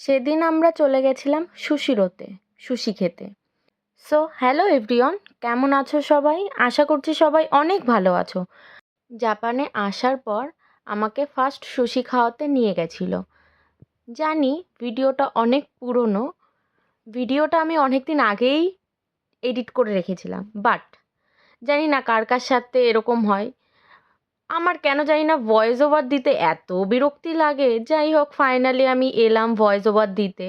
সেদিন আমরা চলে গেছিলাম সুশিরোতে, সুশি খেতে। সো হ্যালো এভরিওয়ান কেমন আছো সবাই? আশা করছি সবাই অনেক ভালো আছো। জাপানে আসার পর আমাকে ফার্স্ট সুশি খাওয়াতে নিয়ে গেছিল। জানি ভিডিওটা অনেক পুরনো, ভিডিওটা আমি অনেক দিন আগেই এডিট করে রেখেছিলাম বাট জানি না কার কার সাথে এরকম হয়। আমার কেন জানি না ভয়েস ওভার দিতে এত বিরক্তি লাগে। যাই হোক ফাইনালি আমি এলাম ভয়েস ওভার দিতে।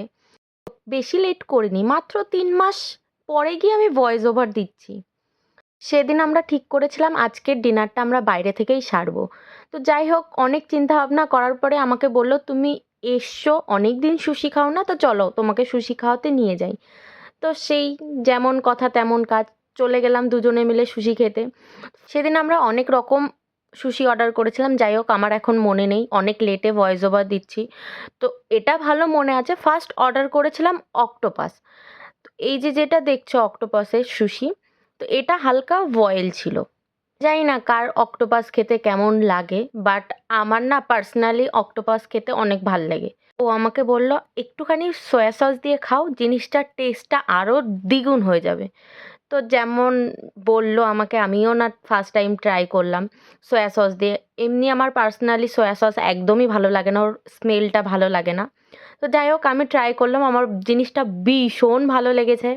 বেশি লেট করিনি, মাত্র তিন মাস পরে গিয়ে আমি ভয়েস ওভার দিচ্ছি। সেদিন আমরা ঠিক করেছিলাম, আজকের ডিনারটা আমরা বাইরে থেকেই সারবো। তো যাই হোক, অনেক চিন্তা ভাবনা করার পরে আমাকে বলল, তুমি এসছো অনেক দিন সুশি খাও না, তো চলো তোমাকে সুশি খাওয়াতে নিয়ে যাই। তো সেই যেমন কথা তেমন কাজ, চলে গেলাম দুজনে মিলে সুশি খেতে। সেদিন আমরা অনেক রকম সুশি অর্ডার করেছিলাম, যাই হোক আমার এখন মনে নেই, অনেক লেটে ভয়েস ওভার দিচ্ছি। তো এটা ভালো মনে আছে ফার্স্ট অর্ডার করেছিলাম অক্টোপাস তো এই যে যেটা দেখছ অক্টোপাসের সুশি, তো এটা হালকা বয়েল ছিল। জানি না কার অক্টোপাস খেতে কেমন লাগে বাট আমার না পার্সোনালি অক্টোপাস খেতে অনেক ভালো লাগে। ও আমাকে বলল, একটুখানি সয়া সস দিয়ে খাও, জিনিসটার টেস্টটা আরও দ্বিগুণ হয়ে যাবে। তো যেমন বলল আমাকে, আমিও না ফার্স্ট টাইম ট্রাই করলাম সয়া সস দিয়ে। এমনি আমার পার্সোনালি সয়া সস একদমই ভালো লাগে না, ওর স্মেলটা ভালো লাগে না। তো যাই হোক, আমি ট্রাই করলাম, আমার জিনিসটা ভীষণ ভালো লেগেছে।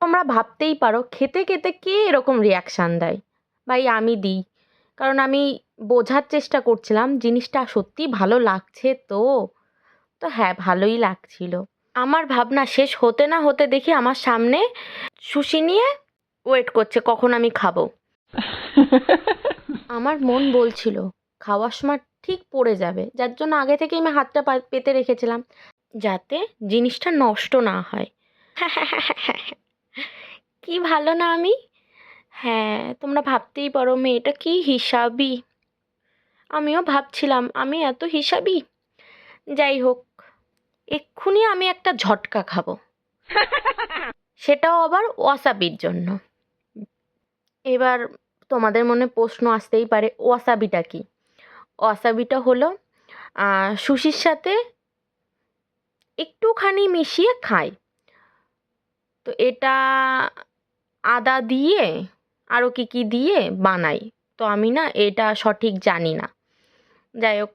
তোমরা ভাবতেই পারো, খেতে খেতে কে এরকম রিয়াকশান দেয়? ভাই আমি দিই। কারণ আমি বোঝার চেষ্টা করছিলাম জিনিসটা সত্যি ভালো লাগছে তো। তো হ্যাঁ ভালোই লাগছিল। আমার ভাবনা শেষ হতে না হতে দেখি আমার সামনে সুশি নিয়ে ওয়েট করছে কখন আমি খাব। আমার মন বলছিল খাওয়ার সময় ঠিক পড়ে যাবে। যার জন্য আগে থেকেই আমি হাতটা পেতে রেখেছিলাম যাতে জিনিসটা নষ্ট না হয়। কি ভালো না আমি? হ্যাঁ তোমরা ভাবতেই পারো মেয়েটা কি হিসাবি। আমিও ভাবছিলাম, আমি এত হিসাবি? যাই হোক, এক্ষুনি আমি একটা ঝটকা খাব। সেটাও আবার ওয়াসাবির জন্য। এবার তোমাদের মনে প্রশ্ন আসতেই পারে, ওয়াসাবিটা কি? ওয়াসাবিটা হলো সুশির সাথে একটুখানি মিশিয়ে খাই তো এটা আদা দিয়ে আরও কী কী দিয়ে বানাই। তো আমি না এটা সঠিক জানি না। যাই হোক,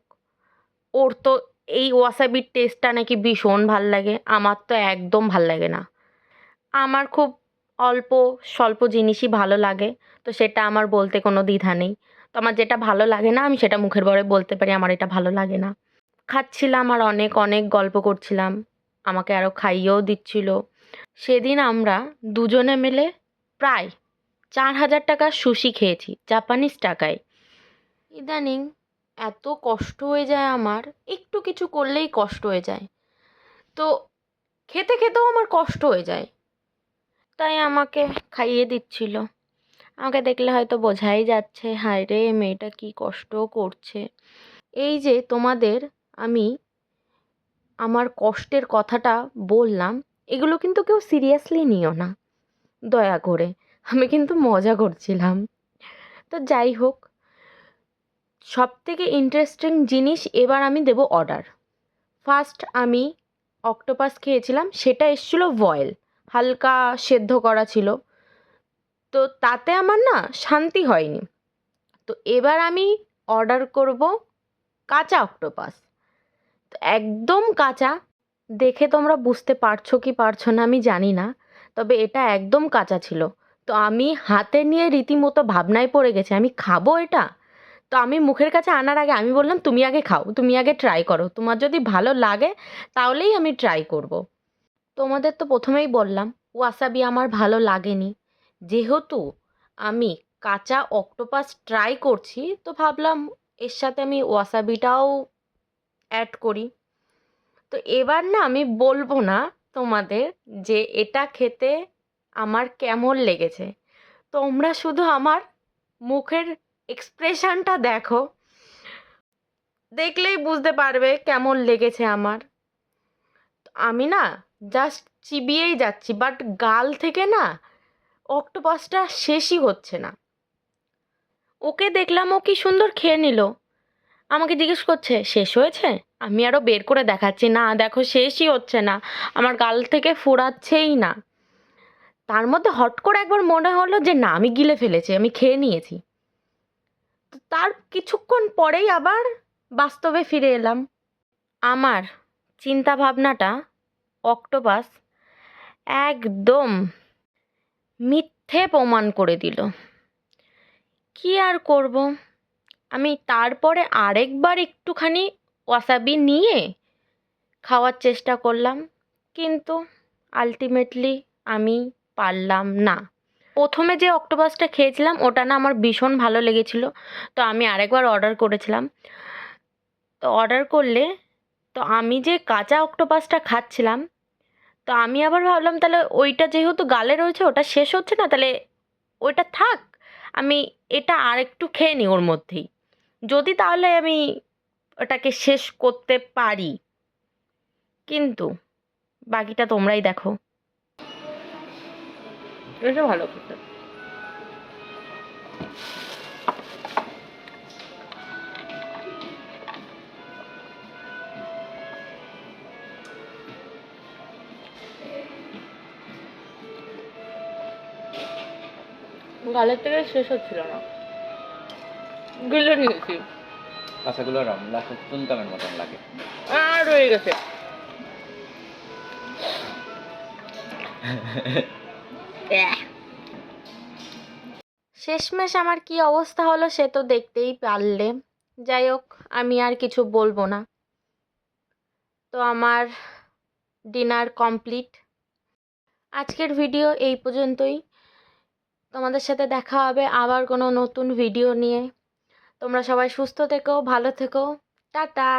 ওর তো এই ওয়াসাবির টেস্টটা নাকি ভীষণ ভালো লাগে। আমার তো একদম ভালো লাগে না। আমার খুব অল্প স্বল্প জিনিসই ভালো লাগে, তো সেটা আমার বলতে কোনো দ্বিধা নেই। তো আমার যেটা ভালো লাগে না, আমি সেটা মুখের বরে বলতে পারি, আমার এটা ভালো লাগে না। খাচ্ছিলাম আর অনেক অনেক গল্প করছিলাম। আমাকে আরও খাইয়েও দিচ্ছিল। সেদিন আমরা দুজনে মিলে প্রায় চার হাজার টাকার সুশি খেয়েছি, জাপানিজ টাকায়। ইদানিং এত কষ্ট হয়ে যায় আমার, একটু কিছু করলেই কষ্ট হয়ে যায়। তো খেতে খেতেও আমার কষ্ট হয়ে যায়। তাই আমাকে খাইয়ে দিচ্ছিল। আমাকে দেখলে হয়তো বোঝাই যাচ্ছে, হায় রে, মেয়েটা কী কষ্ট করছে। এই যে তোমাদের আমি আমার কষ্টের কথাটা বললাম, এগুলো কিন্তু কেউ সিরিয়াসলি নিও না। দয়া করে। আমি কিন্তু মজা করছিলাম। তো যাই হোক সব থেকে ইন্টারেস্টিং জিনিস এবার আমি দেব অর্ডার ফার্স্ট আমি অক্টোপাস খেয়েছিলাম, সেটা এসেছিল বয়েল হালকা সেদ্ধ করা ছিল। তো তাতে আমার না শান্তি হয়নি। তো এবার আমি অর্ডার করব কাঁচা অক্টোপাস তো একদম কাঁচা, দেখে তোমরা বুঝতে পারছ কি পারছ না আমি জানি না, তবে এটা একদম কাঁচা ছিল। তো আমি হাতে নিয়ে রীতিমতো ভাবনায় পড়ে গেছি, আমি খাব এটা? তো আমি মুখের কাছে আনার আগে আমি বললাম, তুমি আগে খাও, তুমি আগে ট্রাই করো। তোমার যদি ভালো লাগে, তাহলেই আমি ট্রাই করব। তোমাদের তো প্রথমেই বললাম, ওয়াসাবি আমার ভালো লাগেনি। যেহেতু আমি কাঁচা অক্টোপাস ট্রাই করছি, তো ভাবলাম এর সাথে আমি ওয়াসাবিটাও অ্যাড করি। তো এবার না আমি বলব না তোমাদের যে এটা খেতে আমার কেমন লেগেছে। তোমরা শুধু আমার মুখের এক্সপ্রেশনটা দেখো। দেখলেই বুঝতে পারবে কেমন লেগেছে আমার। আমি না জাস্ট চিবিয়েই যাচ্ছি বাট গাল থেকে না অক্টোপাসটা শেষই হচ্ছে না। ওকে দেখলাম ও কি সুন্দর খেয়ে নিল। আমাকে জিজ্ঞেস করছে, শেষ হয়েছে? আমি আরও বের করে দেখাচ্ছি। না, দেখো, শেষই হচ্ছে না। আমার গাল থেকে ফুরাচ্ছেই না। তার মধ্যে হট করে একবার মনে হলো যে, না, আমি গিলে ফেলেছি, আমি খেয়ে নিয়েছি। তো তার কিছুক্ষণ পরেই আবার বাস্তবে ফিরে এলাম। আমার চিন্তা ভাবনাটা অক্টোপাস একদম মিথ্যে প্রমাণ করে দিল। কি আর করব? আমি তারপরে আরেকবার একটুখানি ওয়াসাবি নিয়ে খাওয়ার চেষ্টা করলাম, কিন্তু আলটিমেটলি আমি পারলাম না। প্রথমে যে অক্টোপাসটা খেয়েছিলাম, ওটা না আমার ভীষণ ভালো লেগেছিল। তো আমি আরেকবার অর্ডার করেছিলাম। তো অর্ডার করলে, তো আমি যে কাঁচা অক্টোপাসটা খাচ্ছিলাম, তো আমি আবার ভাবলাম তাহলে ওইটা যেহেতু গালে রয়েছে, ওটা শেষ হচ্ছে না, তাহলে ওইটা থাক। আমি এটা আর একটু খেয়ে নিই ওর মধ্যেই। যদি তাহলে আমি ওটাকে শেষ করতে পারি। কিন্তু বাকিটা তোমরাই দেখো। এটা ভালো খেতে। গালের থেকে শেষ হচ্ছিল না। গিলে নিয়েছি। কাঁচাগুলো রম লাস্টে চুনকামের মতন লাগে? আর রয়ে গেছে। শেষমেশ আমার কি অবস্থা হলো সে তো দেখতেই পারলে। যাই হোক, আমি আর কিছু বলব না। তো আমার ডিনার কমপ্লিট। আজকের ভিডিও এই পর্যন্তই। তোমাদের সাথে দেখা হবে আবার কোনো নতুন ভিডিও নিয়ে। তোমরা সবাই সুস্থ থেকো, ভালো থেকো। টাটা!